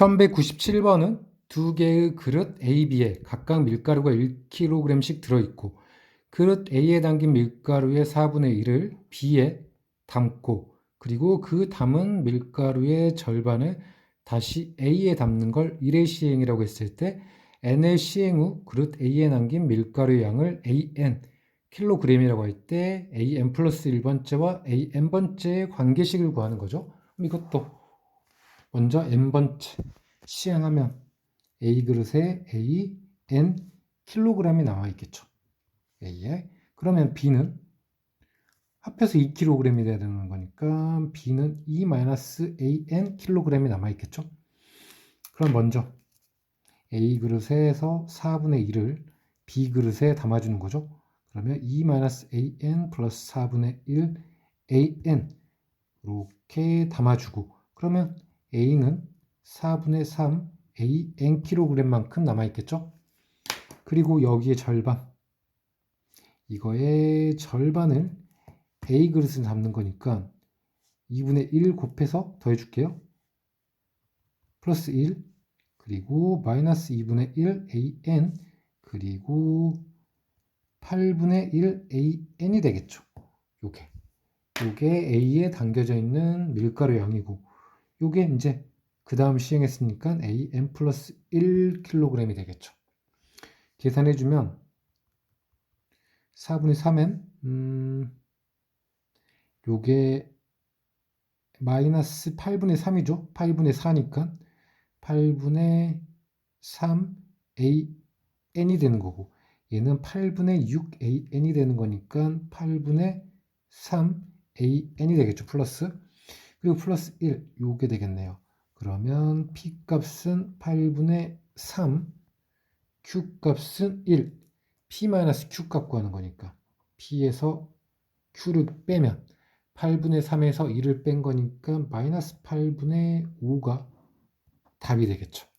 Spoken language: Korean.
1197번은 두 개의 그릇 A, B에 각각 밀가루가 1kg씩 들어있고 그릇 A에 담긴 밀가루의 4분의 1을 B에 담고 그리고 그 담은 밀가루의 절반을 다시 A에 담는 걸 1의 시행이라고 했을 때 N의 시행 후 그릇 A에 남긴 밀가루의 양을 AN 킬로그램이라고 할 때 AN 플러스 1번째와 AN번째의 관계식을 구하는 거죠. 그럼 이것도 먼저 n번째 시행하면 A 그릇에 A, N 킬로그램이 나와 있겠죠. A에. 그러면 B는 합해서 2kg이 돼야 되는 거니까 B는 E-AN 킬로그램이 남아 있겠죠. 그럼 먼저 A 그릇에서 4분의 1을 B 그릇에 담아주는 거죠. 그러면 E-AN 플러스 4분의 1 AN 이렇게 담아주고 그러면 A는 4분의 3 AN 킬로그램만큼 남아있겠죠? 그리고 여기에 절반 이거의 절반을 A 그릇을 담는 거니까 2분의 1 곱해서 더해줄게요. 플러스 1 그리고 마이너스 2분의 1 AN 그리고 8분의 1 AN이 되겠죠. 요게 요게 A에 담겨져 있는 밀가루 양이고 요게 이제 그 다음 시행했으니까 AN 플러스 1kg이 되겠죠. 계산해주면 4분의 3은 음, 요게 마이너스 8분의 3이죠. 8분의 4니까 8분의 3 AN이 되는 거고 얘는 8분의 6 AN이 되는 거니까 8분의 3 AN이 되겠죠. 플러스 그리고 플러스 1 요게 되겠네요. 그러면 P 값은 8분의 3 Q 값은 1 P-Q 값 구하는 거니까 P에서 Q를 빼면 8분의 3에서 1을 뺀 거니까 마이너스 8분의 5가 답이 되겠죠.